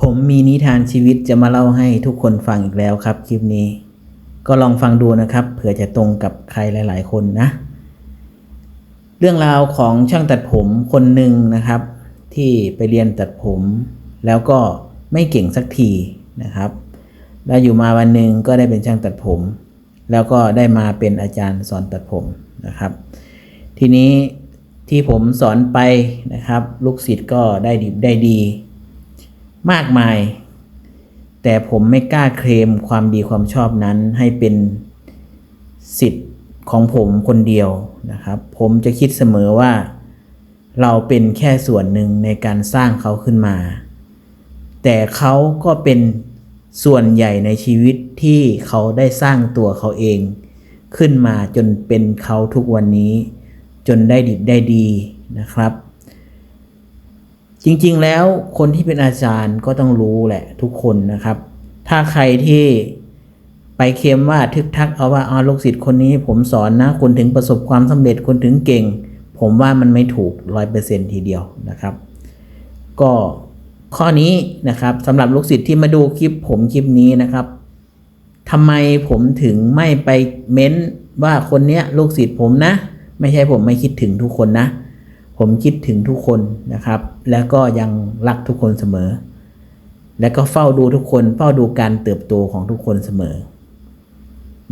ผมมีนิทานชีวิตจะมาเล่าให้ทุกคนฟังอีกแล้วครับคลิปนี้ ก็ลองฟังดูนะครับเผื่อจะตรงกับใครหลาย ๆ คนนะ เรื่องราวของช่างตัดผมคนหนึ่งนะครับ ที่ไปเรียนตัดผม แล้วก็ไม่เก่งสักทีนะครับ แล้วอยู่มาวันหนึ่งก็ได้เป็นช่างตัดผม แล้วก็ได้มาเป็นอาจารย์สอนตัดผมนะครับ ทีนี้ที่ผมสอนไปนะครับ ลูกศิษย์ก็ได้ดีได้ดี มากมาย แต่ผมไม่กล้าเคลมความดีความชอบนั้นให้เป็นสิทธิ์ของผมคนเดียวนะครับ ผมจะคิดเสมอว่า เราเป็นแค่ส่วนหนึ่งในการสร้างเขาขึ้นมา แต่เขาก็เป็นส่วนใหญ่ในชีวิตที่เขาได้สร้างตัวเขาเอง ขึ้นมาจนเป็นเขาทุกวันนี้ จนได้ดิบได้ดีนะครับ จริงๆแล้วคนที่เป็นอาจารย์ก็ต้องรู้แหละทุกคนนะครับ ถ้าใครที่ไปเค็มว่าทึกทักเอาว่าเอาลูกศิษย์คนนี้ผมสอนนะคนถึงประสบความสำเร็จคนถึงเก่ง ผมว่ามันไม่ถูกร้อยเปอร์เซ็นทีเดียวนะครับ ก็ข้อนี้นะครับสำหรับลูกศิษย์ที่มาดูคลิปผมคลิปนี้นะครับทำไมผมถึงไม่ไปเม้นว่าคนเนี้ยลูกศิษย์ผมนะ ไม่ใช่ผมไม่คิดถึงทุกคนนะ ผมคิดถึงทุกคนนะครับ แล้วก็ยังรักทุกคนเสมอ และก็เฝ้าดูทุกคนเฝ้าดูการเติบโตของทุกคนเสมอ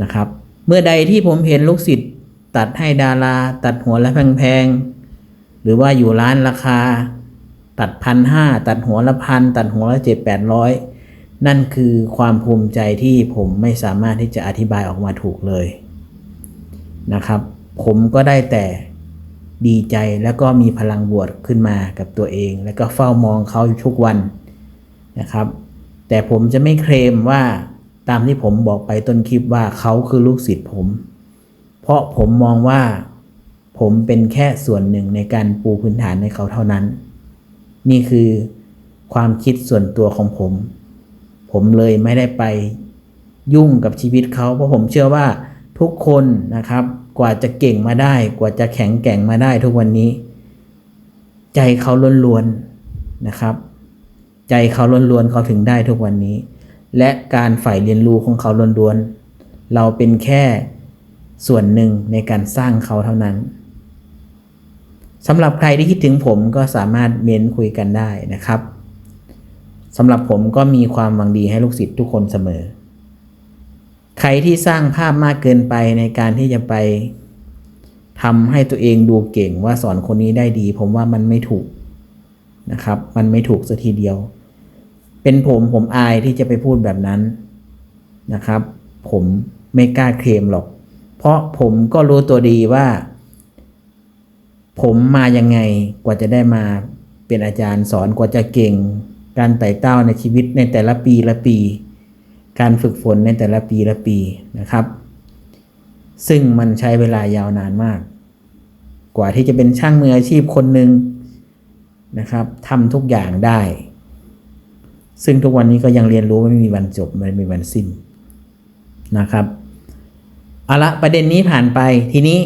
นะครับ เมื่อใดที่ผมเห็นลูกศิษย์ตัดให้ดารา ตัดหัวละแพงๆหรือว่าอยู่ร้านราคา ตัดพันห้าตัดหัวละพันตัดหัวละเจ็ดแปดร้อยนั่นคือความภูมิใจที่ผมไม่สามารถที่จะอธิบายออกมาถูกเลยนะครับ ผมก็ได้แต่ ดีใจแล้วก็มีพลังบวกขึ้นมากับตัวเอง แล้วก็เฝ้ามองเขาทุกวันนะครับ แต่ผมจะไม่เคลมว่าตามที่ผมบอกไปต้นคลิปว่าเขาคือลูกศิษย์ผม เพราะผมมองว่าผมเป็นแค่ส่วนหนึ่งในการปูพื้นฐานให้เขาเท่านั้น นี่คือความคิดส่วนตัวของผม ผมเลยไม่ได้ไปยุ่งกับชีวิตเขาเพราะผมเชื่อว่าทุกคนนะครับ กว่าจะเก่งมาได้ กว่าจะแข็งแกร่งมาได้ทุกวันนี้ ใจเขาล้วนๆนะครับ ใจเขาล้วนๆเขาถึงได้ทุกวันนี้ และการฝ่ายเรียนรู้ของเขาล้วนๆเราเป็นแค่ส่วนหนึ่งในการสร้างเขาเท่านั้นสำหรับใครที่คิดถึงผมก็สามารถเม้นคุยกันได้นะครับสำหรับผมก็มีความหวังดีให้ลูกศิษย์ทุกคนเสมอ ใครที่สร้างภาพมากเกินไปในการที่จะไปทำให้ตัวเองดูเก่งว่าสอนคนนี้ได้ดี ผมว่ามันไม่ถูกนะครับ มันไม่ถูกสัทีเดียว เป็นผมผมอายที่จะไปพูดแบบนั้นนะครับ ผมไม่กล้าเคลมหรอก เพราะผมก็รู้ตัวดีว่า ผมมายังไงกว่าจะได้มาเป็นอาจารย์สอนกว่าจะเก่ง การไต่เต้าในชีวิตในแต่ละปีละปี การฝึกฝนในแต่ละปีละปีนะครับ ซึ่งมันใช้เวลายาวนานมาก กว่าที่จะเป็นช่างมืออาชีพคนหนึ่งนะครับทำทุกอย่างได้ ซึ่งทุกวันนี้ก็ยังเรียนรู้ไม่มีวันจบไม่มีวันสิ้นนะครับเอาละประเด็นนี้ผ่านไปทีนี้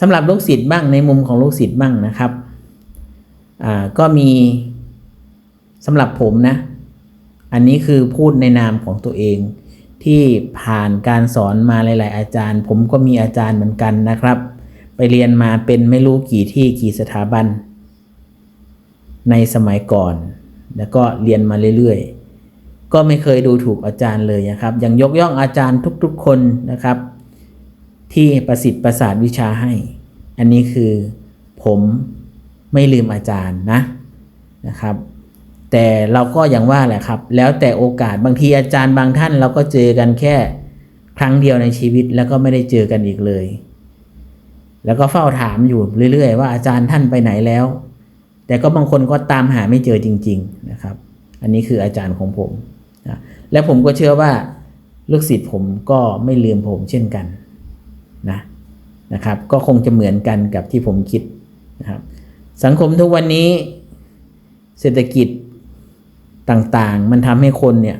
สำหรับลูกศิษย์บ้างในมุมของลูกศิษย์บ้างนะครับ อ่าก็มีสำหรับผมนะ อันนี้คือพูดในนามของตัวเอง ที่ผ่านการสอนมาหลาย ๆ อาจารย์ ผมก็มีอาจารย์เหมือนกันนะครับ ไปเรียนมาเป็นไม่รู้กี่ที่กี่สถาบัน ในสมัยก่อน แล้วก็เรียนมาเรื่อย ๆ ก็ไม่เคยดูถูกอาจารย์เลยนะครับ ยังยกย่องอาจารย์ทุก ๆ คนนะครับ ที่ประสิทธิ์ประสาทวิชาให้ อันนี้คือผมไม่ลืมอาจารย์นะนะครับ แต่เราก็อย่างว่าแหละครับ แล้วแต่โอกาสบางทีอาจารย์บางท่านเราก็เจอกันแค่ครั้งเดียวในชีวิตแล้วก็ไม่ได้เจอกันอีกเลย แล้วก็เฝ้าถามอยู่เรื่อยๆ ว่าอาจารย์ท่านไปไหนแล้ว แต่ก็บางคนก็ตามหาไม่เจอจริง ๆนะครับ อันนี้คืออาจารย์ของผมนะและผมก็เชื่อว่าลูกศิษย์ผมก็ไม่ลืมผมเช่นกันนะนะครับ ก็คงจะเหมือนกันกับที่ผมคิดนะครับ สังคมทุกวันนี้เศรษฐกิจ ต่างๆ มันทำให้คนเนี่ย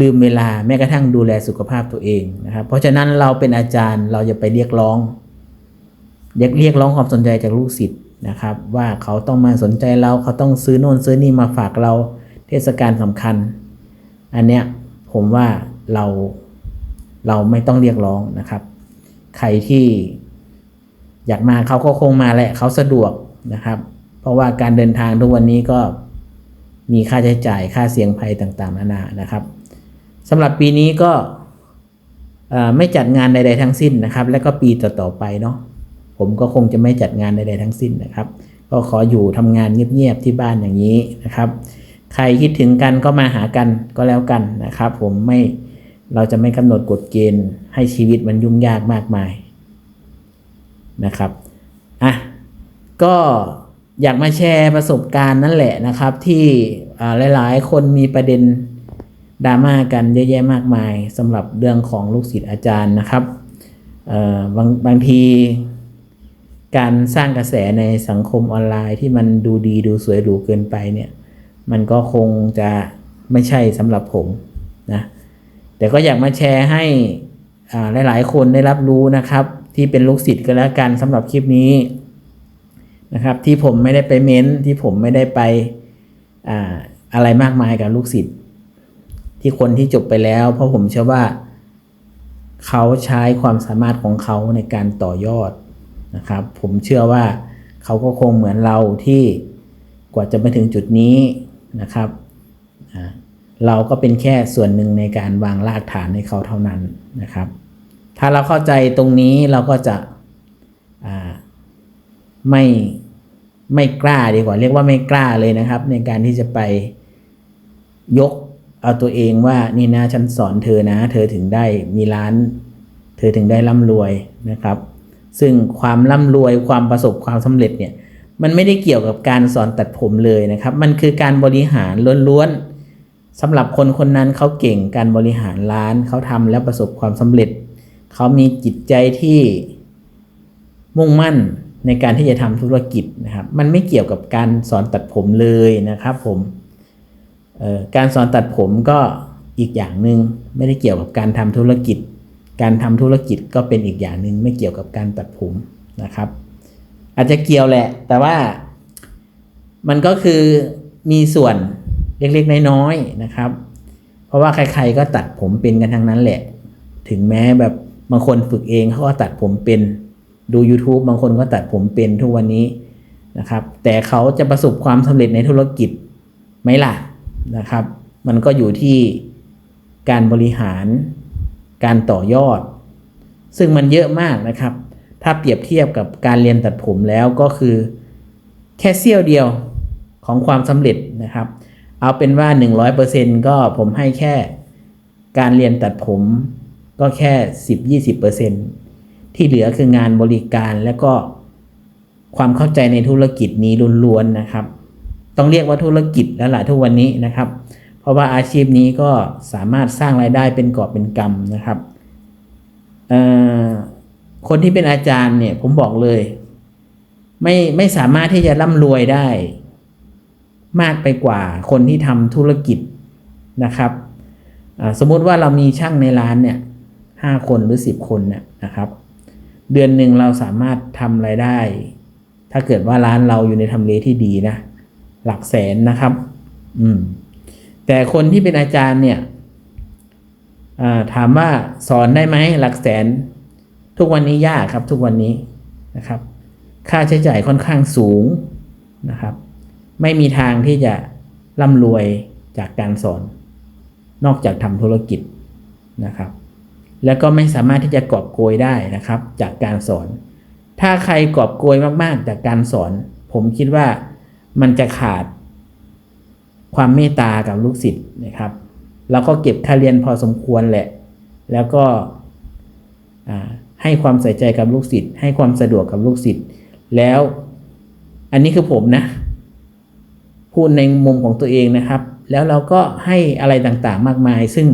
ลืมเวลาแม้กระทั่งดูแลสุขภาพตัวเองนะครับ เพราะฉะนั้นเราเป็นอาจารย์เราจะไปเรียกร้องเรียกเรียกร้องความสนใจจากลูกศิษย์นะครับ ว่าเขาต้องมาสนใจเราเขาต้องซื้อโน่นซื้อนี่มาฝากเราเทศกาลสำคัญ อันเนี้ยผมว่าเราเราไม่ต้องเรียกร้องนะครับ ใครที่อยากมาเขาก็คงมาแหละเขาสะดวกนะครับ เพราะว่าการเดินทางทุกวันนี้ก็ มีค่าใช้จ่ายค่าเสี่ยงภัยต่างๆนานานะครับสำหรับปีนี้ก็ไม่จัดงานใด ๆ ทั้งสิ้นนะครับ และก็ปีต่อๆไปเนาะผมก็คงจะไม่จัดงานใดๆทั้งสิ้นนะครับ ก็ขออยู่ทำงานเงียบๆที่บ้านอย่างนี้นะครับ ใครคิดถึงกันก็มาหากันก็แล้วกันนะครับ ผมไม่เราจะไม่กำหนดกฎเกณฑ์ให้ชีวิตมันยุ่งยากมากมายนะครับอะก็ อยากมาแชร์ประสบการณ์นั่นแหละนะครับ ที่หลายๆ คนมีประเด็นดราม่ากันเยอะแยะมากมายสำหรับเรื่องของลูกศิษย์อาจารย์นะครับบางบางทีการสร้างกระแสในสังคมออนไลน์ที่มันดูดีดูสวยหรูเกินไปเนี่ย มันก็คงจะไม่ใช่สำหรับผมนะแต่ก็อยากมาแชร์ให้หลาย ๆ คนได้รับรู้นะครับ ที่เป็นลูกศิษย์ก็แล้วกันสำหรับคลิปนี้ นะครับ ที่ผมไม่ได้ไปเม้นที่ผมไม่ได้ไปอ่าอะไรมากมายกับลูกศิษย์ที่คนที่จบไปแล้ว เพราะผมเชื่อว่าเขาใช้ความสามารถของเขาในการต่อยอดนะครับ ผมเชื่อว่าเขาก็คงเหมือนเราที่กว่าจะมาถึงจุดนี้นะครับอ่าเราก็เป็นแค่ส่วนหนึ่งในการวางรากฐานให้เขาเท่านั้นนะครับ ถ้าเราเข้าใจตรงนี้เราก็จะอ่าไม่ ไม่กล้าดีกว่า เรียกว่าไม่กล้าเลยนะครับ ในการที่จะไปยกเอาตัวเองว่านี่นะฉันสอนเธอนะ เธอถึงได้มีร้าน เธอถึงได้ร่ำรวยนะครับ ซึ่งความร่ำรวยความประสบความสำเร็จเนี่ยมันไม่ได้เกี่ยวกับการสอนตัดผมเลยนะครับ มันคือการบริหารล้วนๆสำหรับคนคนนั้นเขาเก่งการบริหารร้านเขาทำแล้วประสบความสำเร็จ เขามีจิตใจที่มุ่งมั่น ในการที่จะทำธุรกิจนะครับ มันไม่เกี่ยวกับการสอนตัดผมเลยนะครับ ผมการสอนตัดผมก็อีกอย่างหนึ่งไม่ได้เกี่ยวกับการทำธุรกิจ การทำธุรกิจก็เป็นอีกอย่างหนึ่งไม่เกี่ยวกับการตัดผมนะครับ อาจจะเกี่ยวแหละ แต่ว่ามันก็คือมีส่วนเล็กๆน้อยๆนะครับ เพราะว่าใคร ๆก็ตัดผมเป็นกันทั้งนั้นแหละ ถึงแม้แบบบางคนฝึกเองเขาก็ตัดผมเป็น ดู YouTube บางคนก็ตัดผมเป็นทุกวันนี้นะครับ แต่เขาจะประสบความสำเร็จในธุรกิจไหมล่ะนะครับ มันก็อยู่ที่การบริหารการต่อยอด ซึ่งมันเยอะมากนะครับ ถ้าเปรียบเทียบกับการเรียนตัดผมแล้วก็คือแค่เสี้ยวเดียวของความสำเร็จนะครับ เอาเป็นว่า 100%ก็ผมให้แค่การเรียนตัดผมก็แค่ 10-20% ที่เหลือคืองานบริการและก็ความเข้าใจในธุรกิจนี้ล้วนๆนะครับ ต้องเรียกว่าธุรกิจแล้วล่ะทุกวันนี้นะครับ เพราะว่าอาชีพนี้ก็สามารถสร้างรายได้เป็นกอบเป็นกำนะครับคนที่เป็นอาจารย์เนี่ยผมบอกเลย ไม่ไม่สามารถที่จะร่ำรวยได้ มากไปกว่าคนที่ทำธุรกิจนะครับสมมุติว่าเรามีช่างในร้านเนี่ยห้าคนหรือสิบคนเนี่ยนะครับ เดือนหนึ่งเราสามารถทำรายได้ ถ้าเกิดว่าร้านเราอยู่ในทำเลที่ดีนะ หลักแสนนะครับ อืม แต่คนที่เป็นอาจารย์เนี่ยถามว่าสอนได้ไหมหลักแสน ทุกวันนี้ยากครับ ทุกวันนี้นะครับ ค่าใช้จ่ายค่อนข้างสูงนะครับ ไม่มีทางที่จะร่ำรวยจากการสอน นอกจากทำธุรกิจนะครับ แล้วก็ไม่สามารถที่จะกอบโกยได้นะครับ จากการสอน ถ้าใครกอบโกยมากๆ จากการสอน ผมคิดว่ามันจะขาด ความเมตตากับลูกศิษย์นะครับ แล้วก็เก็บค่าเรียนพอสมควรแหละ แล้วก็ให้ความใส่ใจกับลูกศิษย์ให้ความสะดวกกับลูกศิษย์แล้วอันนี้คือผมนะ พูดในมุมของตัวเองนะครับ แล้วเราก็ให้อะไรต่างๆมากมาย ซึ่ง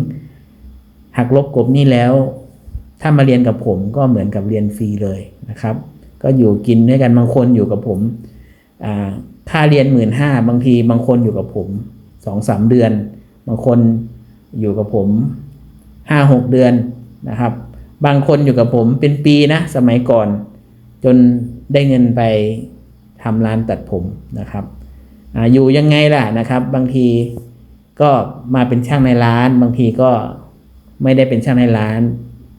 หักลบกบนี่แล้ว ถ้ามาเรียนกับผมก็เหมือนกับเรียนฟรีเลยนะครับ ก็อยู่กินด้วยกันบางคนอยู่กับผมค่าเรียนหมื่นห้าบางทีบางคนอยู่กับผมสองสามเดือน บางคนอยู่กับผมห้าหกเดือนนะครับ บางคนอยู่กับผมเป็นปีนะสมัยก่อน จนได้เงินไปทำร้านตัดผมนะครับออยู่ยังไงล่ะนะครับ บางทีก็มาเป็นช่างในร้าน บางทีก็ ไม่ได้เป็นช่างในร้าน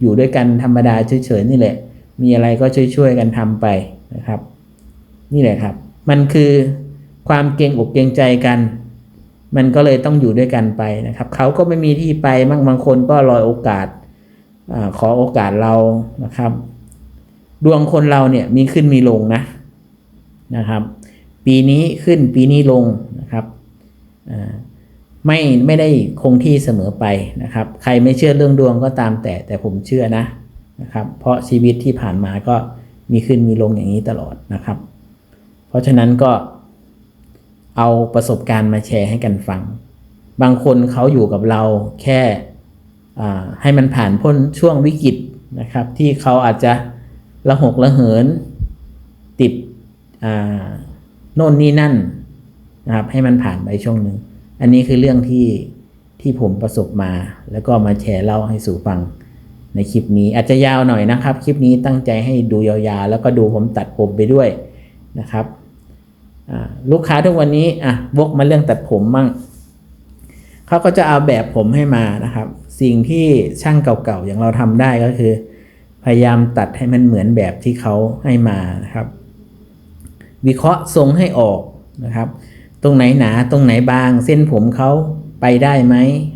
อยู่ด้วยกันธรรมดาเฉยๆนี่แหละ มีอะไรก็ช่วยๆกันทำไปนะครับ นี่แหละครับ มันคือความเกรงอกเกรงใจกัน มันก็เลยต้องอยู่ด้วยกันไปนะครับเขาก็ไม่มีที่ไปบางบางคนก็รอโอกาสอขอโอกาสเรานะครับ ดวงคนเราเนี่ยมีขึ้นมีลงนะนะครับ ปีนี้ขึ้นปีนี้ลงนะครับอ่า ไม่ไม่ได้คงที่เสมอไปนะครับ ใครไม่เชื่อเรื่องดวงก็ตามแต่แต่ผมเชื่อนะนะครับ เพราะชีวิตที่ผ่านมาก็มีขึ้นมีลงอย่างนี้ตลอดนะครับ เพราะฉะนั้นก็เอาประสบการณ์มาแชร์ให้กันฟัง บางคนเขาอยู่กับเราแค่ให้มันผ่านพ้นช่วงวิกฤตนะครับ ที่เขาอาจจะระหกระเหิน ติดโน่นนี่นั่นนะครับให้มันผ่านไปช่วงหนึ่ง อันนี้คือเรื่องที่ที่ผมประสบมา แล้วก็มาแชร์เล่าให้สู่ฟังในคลิปนี้อาจจะยาวหน่อยนะครับ คลิปนี้ตั้งใจให้ดูยาวๆ แล้วก็ดูผมตัดผมไปด้วยนะครับลูกค้าทุกวันนี้อะวกมาเรื่องตัดผมมั่งเขาก็จะเอาแบบผมให้มานะครับ สิ่งที่ช่างเก่าๆอย่างเราทำได้ก็คือ พยายามตัดให้มันเหมือนแบบที่เขาให้มานะครับ วิเคราะห์ทรงให้ออกนะครับ ตรงไหนหนาตรงไหนบาง เส้นผมเขาไปได้ไหม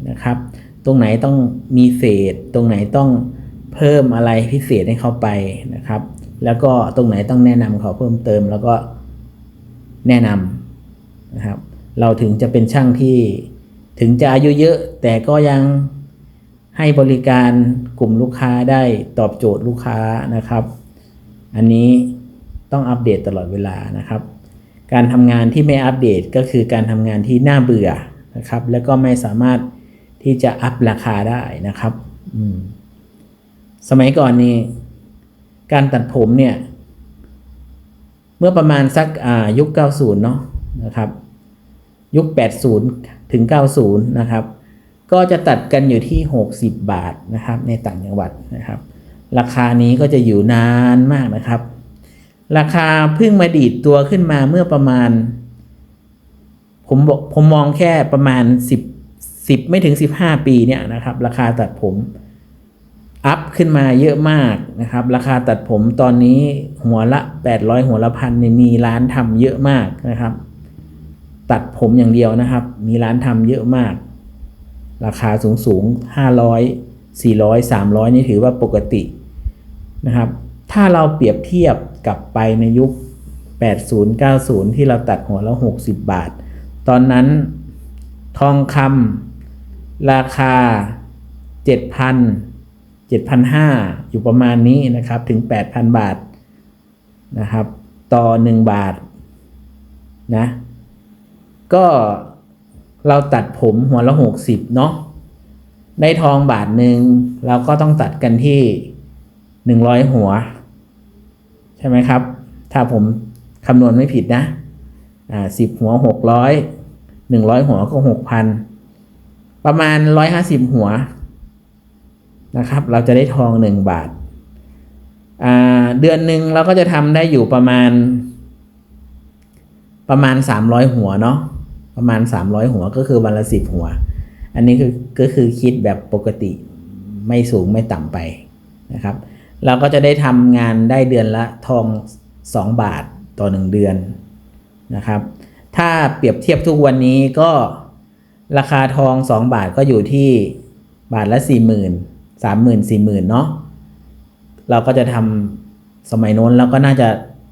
นะครับ ตรงไหนต้องมีเศษ ตรงไหนต้องเพิ่มอะไรพิเศษให้เขาไปนะครับ แล้วก็ตรงไหนต้องแนะนำเขาเพิ่มเติม แล้วก็แนะนำนะครับ เราถึงจะเป็นช่างที่ถึงจะอายุเยอะ แต่ก็ยังให้บริการกลุ่มลูกค้าได้ตอบโจทย์ลูกค้านะครับ อันนี้ต้องอัปเดตตลอดเวลานะครับ การทำงานที่ไม่อัปเดตก็คือการทำงานที่น่าเบื่อนะครับ แล้วก็ไม่สามารถที่จะอัพราคาได้นะครับมสมัยก่อนนี้การตัดผมเนี่ย เมื่อประมาณสักอ่ายุค 90 เนาะนะครับ ยุค 80 ถึง 90 นะครับ ก็จะตัดกันอยู่ที่ 60 บาทนะครับ ในต่างจังหวัดนะครับ ราคานี้ก็จะอยู่นานมากนะครับ ราคาเพิ่งมาดีดตัวขึ้นมาเมื่อประมาณ ผมบอกผมมองแค่ประมาณ 10 10 ไม่ถึง 15 ปีเนี่ยนะครับ ราคาตัดผม อัพขึ้นมาเยอะมากนะครับ ราคาตัดผมตอนนี้หัวละ 800 หัวละพันเนี่ยมีร้านทำเยอะมากนะครับ ตัดผมอย่างเดียวนะครับ มีร้านทำเยอะมาก ราคาสูงสูง500 400 300 นี่ถือว่าปกตินะครับ ถ้าเราเปรียบเทียบ กลับไปในยุค 80 90 ที่เราตัดหัวละ 60 บาท ตอนนั้นทองคำราคา 7,000 7,500 อยู่ประมาณนี้นะครับ ถึง 8,000 บาทนะครับ ต่อ 1 บาทนะก็เราตัดผมหัวละ 60 เนาะได้ทองบาทหนึ่งเราก็ต้องตัดกันที่ 100 หัว ใช่ไหมครับ ถ้าผมคำนวณไม่ผิดนะอ่าสิบหัวหกร้อยหนึ่งร้อยหัวก็หกพันประมาณร้อยห้าสิบหัวนะครับ เราจะได้ทองหนึ่งบาทอ่าเดือนหนึ่งเราก็จะทำได้อยู่ประมาณ ประมาณสามร้อยหัวเนาะประมาณสามร้อยหัวก็คือวันละสิบหัว อันนี้คือก็คือคิดแบบปกติไม่สูงไม่ต่ำไปนะครับ เราก็จะได้ทำงานได้เดือนละทอง 2 บาทต่อ 1 เดือนนะครับ ถ้าเปรียบเทียบทุกวันนี้ก็ราคาทอง 2 บาทก็อยู่ที่บาทละ 4 0 0 0 0 3 0 0 0 0 4 0 0 0 0เนาะเราก็จะทำสมัยโน้นเราก็น่าจะ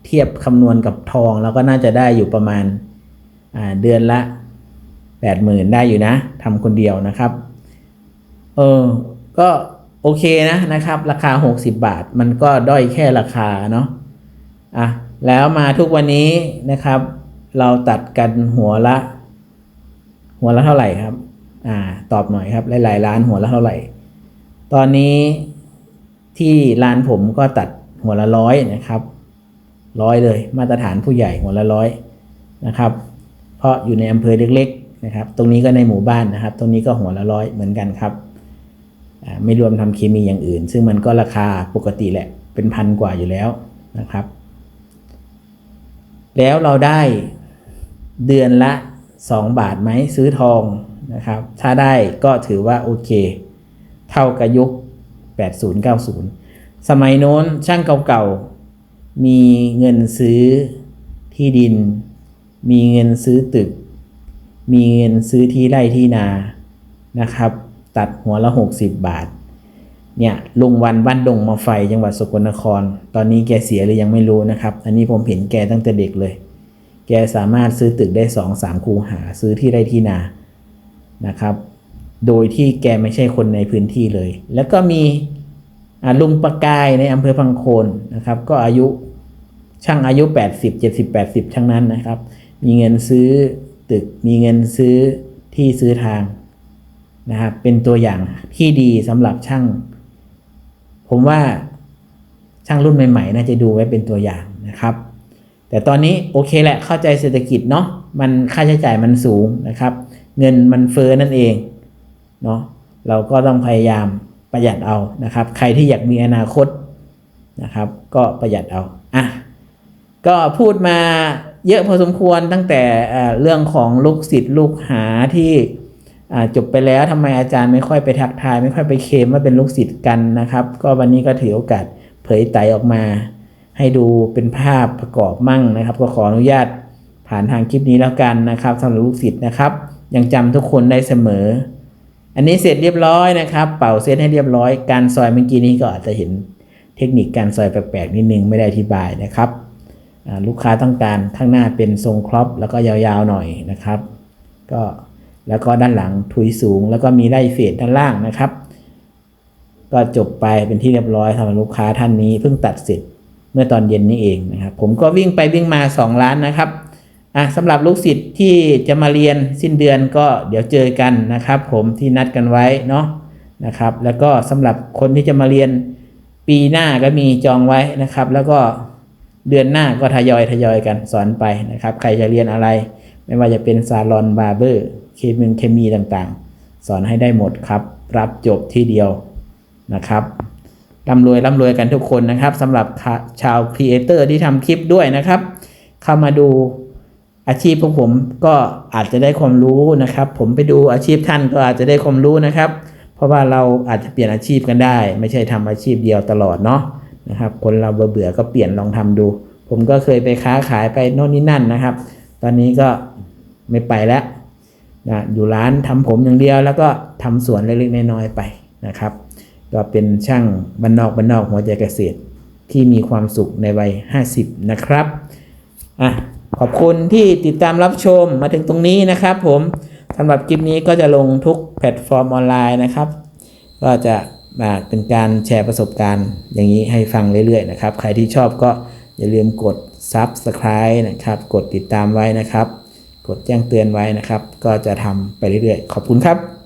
เทียบคำนวณกับทองเราก็น่าจะได้อยู่ประมาณาเดือนละ 80,000 ได้อยู่นะทำคนเดียวนะครับ เออ ก็ โอเคนะนะครับ ราคา 60 บาท มันก็ด้อยแค่ราคาเนาะอะแล้วมาทุกวันนี้นะครับ เราตัดกันหัวละ หัวละเท่าไหร่ครับ อ่า ตอบหน่อยครับ หลายๆร้านหัวละเท่าไหร่ ตอนนี้ที่ร้านผมก็ตัดหัวละร้อยนะครับร้อยเลย มาตรฐานผู้ใหญ่หัวละร้อยนะครับ เพราะอยู่ในอำเภอเล็กๆนะครับ ตรงนี้ก็ในหมู่บ้านนะครับ ตรงนี้ก็หัวละร้อยเหมือนกันครับ ไม่รวมทำเคมีอย่างอื่น ซึ่งมันก็ราคาปกติแหละเป็นพันกว่าอยู่แล้วนะครับ แล้วเราได้เดือนละ 2 บาทไหมซื้อทองนะครับ ถ้าได้ก็ถือว่าโอเค เท่ากับยุค 80 90 สมัยโน้นช่างเก่าๆ มีเงินซื้อที่ดิน มีเงินซื้อตึก มีเงินซื้อที่ไร่ที่นานะครับ ตัดหัวละ 60 บาท เนี่ยลุงวันบ้านดงมาไฟจังหวัดสกลนคร ตอนนี้แกเสียหรือยังไม่รู้นะครับ อันนี้ผมเห็นแกตั้งแต่เด็กเลย แกสามารถซื้อตึกได้สองสามคูหาซื้อที่ไร่ที่นานะครับ โดยที่แกไม่ใช่คนในพื้นที่เลย แล้วก็มีลุงประกายในอำเภอพังโคนนะครับ ก็อายุช่างอายุ 80 70 80 ทั้งนั้นนะครับ มีเงินซื้อตึก มีเงินซื้อที่ซื้อทาง นะครับเป็นตัวอย่างที่ดีสำหรับช่าง ผมว่าช่างรุ่นใหม่ๆน่าจะดูไว้เป็นตัวอย่างนะครับ แต่ตอนนี้โอเคแหละเข้าใจเศรษฐกิจเนาะมันค่าใช้จ่ายมันสูงนะครับ เงินมันเฟ้อนั่นเองเนาะเราก็ต้องพยายามประหยัดเอานะครับ ใครที่อยากมีอนาคตนะครับ ก็ประหยัดเอาอะก็พูดมาเยอะพอสมควรตั้งแต่เรื่องของลูกศิษย์ลูกหาที่ จบไปแล้วทำไมอาจารย์ไม่ค่อยไปทักทาย ไม่ค่อยไปเคมว่าเป็นลูกศิษย์กันนะครับ ก็วันนี้ก็ถือโอกาสเผยไตออกมา ให้ดูเป็นภาพประกอบมั่งนะครับ ก็ขออนุญาตผ่านทางคลิปนี้แล้วกันนะครับสำหรับลูกศิษย์นะครับ ยังจำทุกคนได้เสมอ อันนี้เสร็จเรียบร้อยนะครับ เป่าเซตให้เรียบร้อย การซอยเมื่อกี้นี้ก็อาจจะเห็นเทคนิคการซอยแปลกๆนิดนึงไม่ได้อธิบายนะครับลูกค้าต้องการข้างหน้าเป็นทรงครอปแล้วก็ยาวๆหน่อยนะครับ ก็ แล้วก็ด้านหลังทุยสูง แล้วก็มีไล่เฟดด้านล่างนะครับ ก็จบไปเป็นที่เรียบร้อยสำหรับลูกค้าท่านนี้เพิ่งตัดเสร็จเมื่อตอนเย็นนี้เองนะครับ ผมก็วิ่งไปวิ่งมา 2 ล้านนะครับอะสำหรับลูกศิษย์ที่จะมาเรียนสิ้นเดือนก็เดี๋ยวเจอกันนะครับ ผมที่นัดกันไว้เนาะนะครับ แล้วก็สำหรับคนที่จะมาเรียนปีหน้าก็มีจองไว้นะครับ แล้วก็เดือนหน้าก็ทยอยทยอยกันสอนไปนะครับ ใครจะเรียนอะไร ไม่ว่าจะเป็นซาลอนบาร์เบอร์ เคมีเคมีต่างๆ สอนให้ได้หมดครับ รับจบที่เดียวนะครับร่ำรวยร่ำรวยกันทุกคนนะครับสำหรับชาวครีเอเตอร์ที่ทำคลิปด้วยนะครับ เข้ามาดูอาชีพพวกผมก็อาจจะได้ความรู้นะครับ ผมไปดูอาชีพท่านก็อาจจะได้ความรู้นะครับ เพราะว่าเราอาจจะเปลี่ยนอาชีพกันได้ ไม่ใช่ทำอาชีพเดียวตลอดเนาะนะครับ คนเราเบื่อๆก็เปลี่ยนลองทำดู ผมก็เคยไปค้าขายไปโน่นนี่นั่นนะครับ ตอนนี้ก็ไม่ไปแล้ว นะอยู่ร้านทำผมอย่างเดียว แล้วก็ทำสวนเล็กๆน้อยๆไปนะครับ ก็เป็นช่างบ้านอกบ้านอกหัวใจเกษตร ที่มีความสุขในวัย 50 นะครับอะขอบคุณที่ติดตามรับชมมาถึงตรงนี้นะครับ ผมสำหรับคลิปนี้ก็จะลงทุกแพลตฟอร์มออนไลน์นะครับ ก็จะมาเป็นการแชร์ประสบการณ์อย่างนี้ให้ฟังเรื่อยๆนะครับ ใครที่ชอบก็อย่าลืมกด Subscribe นะครับ กดติดตามไว้นะครับ ดแจ้งเตือนไว้นะครับ ก็จะทำไปเรื่อยๆ ขอบคุณครับ